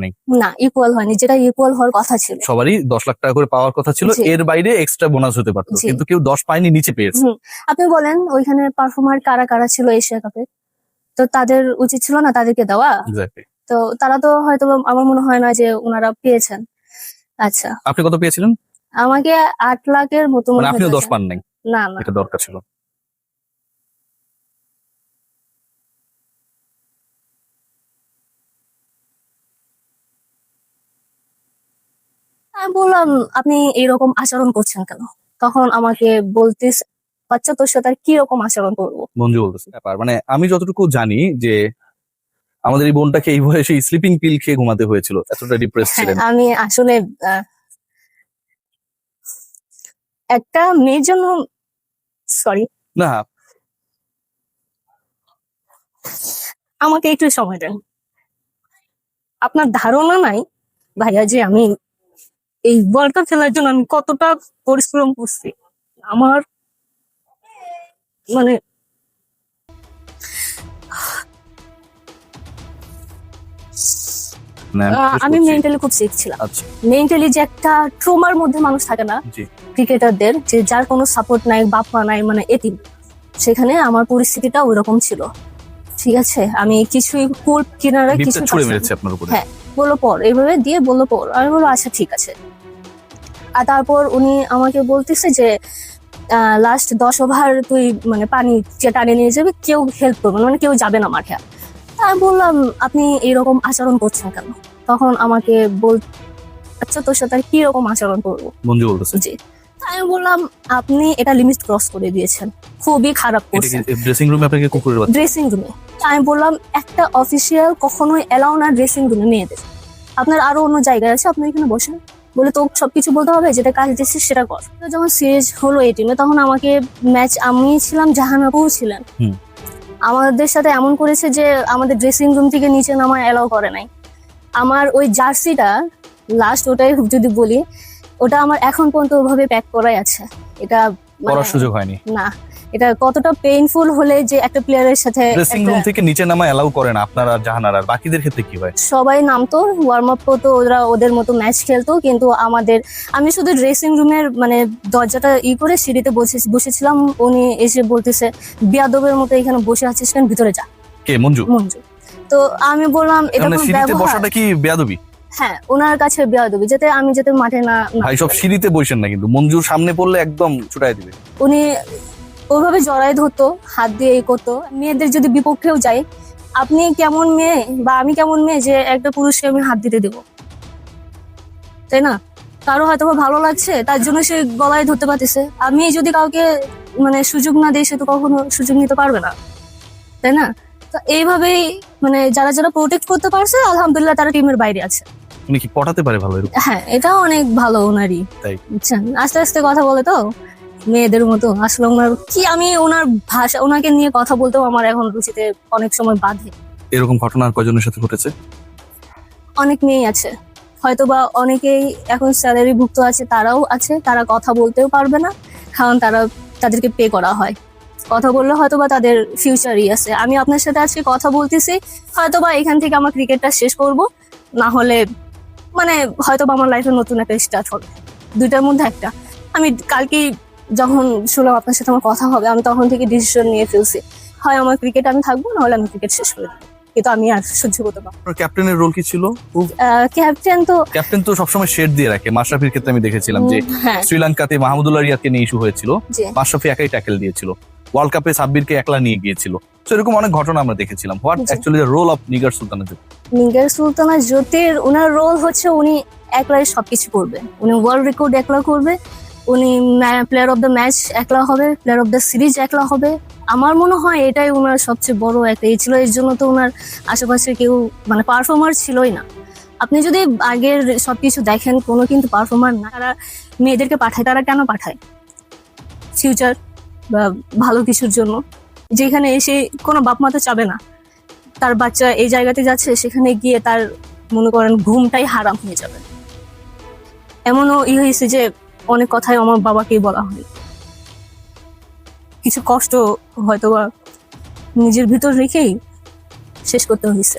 নেই। না ইকুয়াল হয়নি যেটা ইকুয়াল হওয়ার কথা ছিল। সবারই দশ লাখ টাকা করে পাওয়ার কথা ছিল জি। এর বাইরে এক্সট্রা বোনাস হতে পারতো। জি। কিন্তু কেউ দশ পায়নি নিচে পেয়েছে। হুম, আপনি বলেন ওইখানে পারফর্মার কারা কারা ছিল এশিয়া কাপে তো তাদের উচিত ছিল না তাদেরকে দেওয়া? Exactly. তো তারা তো হয়তো বা- আমার মনে হয় না যে ওনারা পেয়েছেন। আচ্ছা। আপনি কত পেয়েছিলেন? আমাকে আট লাখের মতো মনে মানে হয় আপনিও দশ। পান নাই? না না। এটা দরকার ছিল। আমি বললাম আপনি এরকম আচরণ করছেন কেন? তখন আমাকে বলতে বাচ্চা তোর সাথে কি রকম আচরণ করব? মঞ্জু বলতেছে ব্যাপার। মানে আমি যতটুকু জানি যে আমাদের এই বোনটাকে এই বয়সে স্লিপিং পিল খেয়ে ঘুমাতে হয়েছিল। এতটা ডিপ্রেস হ্যাঁ, ছিলেন। আমি আসলে আহ, একটা মেয়ের জন্য সরি না। আমাকে একটু সময় দেন। আপনার ধারণা নাই ভাইয়া যে আমি এই ওয়ার্ল্ড কাপ খেলার জন্য আমি কতটা পরিশ্রম করছি? আমার মানে আমি। মেন্টালি খুব সিক ছিলাম। আচ্ছা। মেন্টালি যে একটা ট্রোমার মধ্যে মানুষ থাকে না ক্রিকেটারদের যে যার কোনো সাপোর্ট নাই বাপ মা নাই মানে এতিম সেখানে আমার পরিস্থিতিটা ওইরকম ছিল। ঠিক আছে? আমি কিছুই কুল কিনারা কিছু হ্যাঁ বলল পর এইভাবে দিয়ে বলল পর। আমি বলল আচ্ছা ঠিক আছে। আর তারপর উনি আমাকে বলতেছে যে লাস্ট দশ ওভার তুই মানে পানি যে টানে নিয়ে যাবে কেউ হেল্প করবে না, মানে কেউ যাবে না মাঠে। আমি বললাম আপনি এরকম আচরণ করছেন কেন? তখন আমাকে বল আচ্ছা তোর সাথে কি রকম আচরণ করব? মঞ্জু বলতেছে। জি। আমি বললাম আপনি এটা লিমিট ক্রস করে দিয়েছেন। খুবই খারাপ করছেন। ড্রেসিং রুমে আপনাকে কুকুরের বাচ্চা? ড্রেসিং রুমে আমি বললাম একটা অফিসিয়াল কখনোই এলাও না ড্রেসিং রুমে মেয়েদের। আপনার আরও অন্য জায়গায় আছে আপনি এখানে বসেন। বলে তো সবকিছু বলতে হবে যেটা কাজ দিচ্ছিস সেটা কর। যখন সিরিজ হলো এই টিমে তখন আমাকে ম্যাচ আমি ছিলাম জাহানাপুও ছিলেন। আমাদের সাথে এমন করেছে যে আমাদের ড্রেসিং রুম থেকে নিচে নামা এলাও করে নাই। আমার ওই জার্সিটা লাস্ট ওটাই যদি বলি ওটা আমার এখন পর্যন্ত ওভাবে প্যাক করাই আছে। এটা করার সুযোগ হয়নি। না। এটা কতটা পেইনফুল হলে যে একটা প্লেয়ারের সাথে ড্রেসিং রুম থেকে নিচে নামা এলাও করে না আপনার আর জাহানার আর। বাকিদের ক্ষেত্রে কি হয়? সবাই নামতো ওয়ার্ম আপ করতো ওরা ওদের মতো ম্যাচ খেলতো কিন্তু আমাদের আমি শুধু ড্রেসিং রুমের মানে দরজাটা ই করে সিঁড়িতে বসে বসেছিলাম উনি এসে বলতেছে বিয়াদবের মতো এখানে বসে আছিস কেন? ভিতরে যা। কে? মঞ্জু? মঞ্জু। তো আমি বললাম এটা মানে কোনো সিঁড়িতে ব্যবহার? বসাটা কি বেয়াদবি? হ্যাঁ ওনার কাছে বিয়াদবি যাতে আমি যাতে মাঠে না না ভাই সব সিঁড়িতে বসেন না কিন্তু মঞ্জুর সামনে পড়লে একদম ছুটাই দিবে। উনি ওইভাবে জড়াই ধরতো হাত দিয়ে এই করতো। মেয়েদের যদি বিপক্ষেও যাই আপনি কেমন মেয়ে বা আমি কেমন মেয়ে যে একটা পুরুষকে আমি হাত দিতে দেবো? তাই না? কারও হয়তো ভালো লাগছে তার জন্য সে গলায় ধরতে পারতেছে। আমি যদি কাউকে মানে সুযোগ না দিই সে তো কখনো সুযোগ নিতে পারবে না। তাই না? তো এইভাবেই মানে যারা যারা প্রোটেক্ট করতে পারছে আলহামদুলিল্লাহ তারা টিমের বাইরে আছে। উনি কি পটাতে পারে ভালো হ্যাঁ এটা অনেক ভালো ওনারই। তাই? বুঝছেন আস্তে আস্তে কথা বলে তো। মেয়েদের মতো। আসলে ওনার কি আমি ওনার ভাষা ওনাকে নিয়ে কথা বলতেও আমার এখন রুচিতে অনেক সময় বাধে। এরকম ঘটনা আর কয়জনের সাথে ঘটেছে? অনেক মেয়ে আছে। হয়তো বা অনেকেই এখন স্যালারি ভুক্ত আছে তারাও আছে। তারা কথা বলতেও পারবে না কারণ তারা তাদেরকে পে করা হয়। কথা বললে হয়তো বা তাদের ফিউচারই আছে। আমি আপনার সাথে আজকে কথা বলতেছি হয়তো বা এখান থেকে আমার ক্রিকেটটা শেষ করব। না হলে মানে হয়তো বা আমার লাইফে নতুন একটা স্টার্ট হবে। দুইটার মধ্যে একটা। আমি কালকে যখন শুনলাম আপনার সাথে আমার কথা হবে আমি তখন থেকে ডিসিশন নিয়ে ফেলছি। হয় আমার ক্রিকেট আমি থাকব না হলে আমি ক্রিকেট শেষ করে দেবো। কিন্তু আমি আর সহ্য করতে পারব ক্যাপ্টেনের রোল কি ছিল? ক্যাপ্টেন তো ক্যাপ্টেন তো সবসময় শেড দিয়ে রাখে। মাশরাফির ক্ষেত্রে আমি দেখেছিলাম যে হ্যাঁ। শ্রীলঙ্কাতে মাহমুদুল্লাহ রিয়াদকে নিয়ে ইস্যু হয়েছিল। মাশরাফি একাই ট্যাকেল দিয়েছিল। ওয়ার্ল্ড কাপে সাব্বিরকে একলা নিয়ে গিয়েছিল। তো এরকম অনেক ঘটনা আমরা দেখেছিলাম। What actually the role of Nigar Sultana Nigar Sultana জ্যোতির ওনার রোল হচ্ছে উনি একলাই সবকিছু করবে। উনি ওয়ার্ল্ড রেকর্ড একলা করবে। উনি প্লেয়ার অফ দ্য ম্যাচ একলা হবে প্লেয়ার অফ দ্য সিরিজ একলা হবে। আমার মনে হয় এটাই ওনার সবচেয়ে বড় একটা এই ছিল, এর জন্য তো ওনার আশেপাশে কেউ মানে পারফর্মার ছিলই না। আপনি যদি আগের সবকিছু দেখেন, কোনো কিন্তু পারফর্মার না। তারা মেয়েদেরকে পাঠায়, তারা কেন পাঠায়? ফিউচার বা ভালো কিছুর জন্য। যেখানে এসে কোনো বাপ মা তো চাবে না। তার বাচ্চা এই জায়গাতে যাচ্ছে, সেখানে গিয়ে তার, মনে করেন, ঘুমটাই হারাম হয়ে যাবে। এমনও ই হয়েছে যে অনেক কথাই আমার বাবাকেই বলা হয়। কিছু কষ্ট হয়তোবা নিজের ভিতর রেখেই শেষ করতে হয়েছে।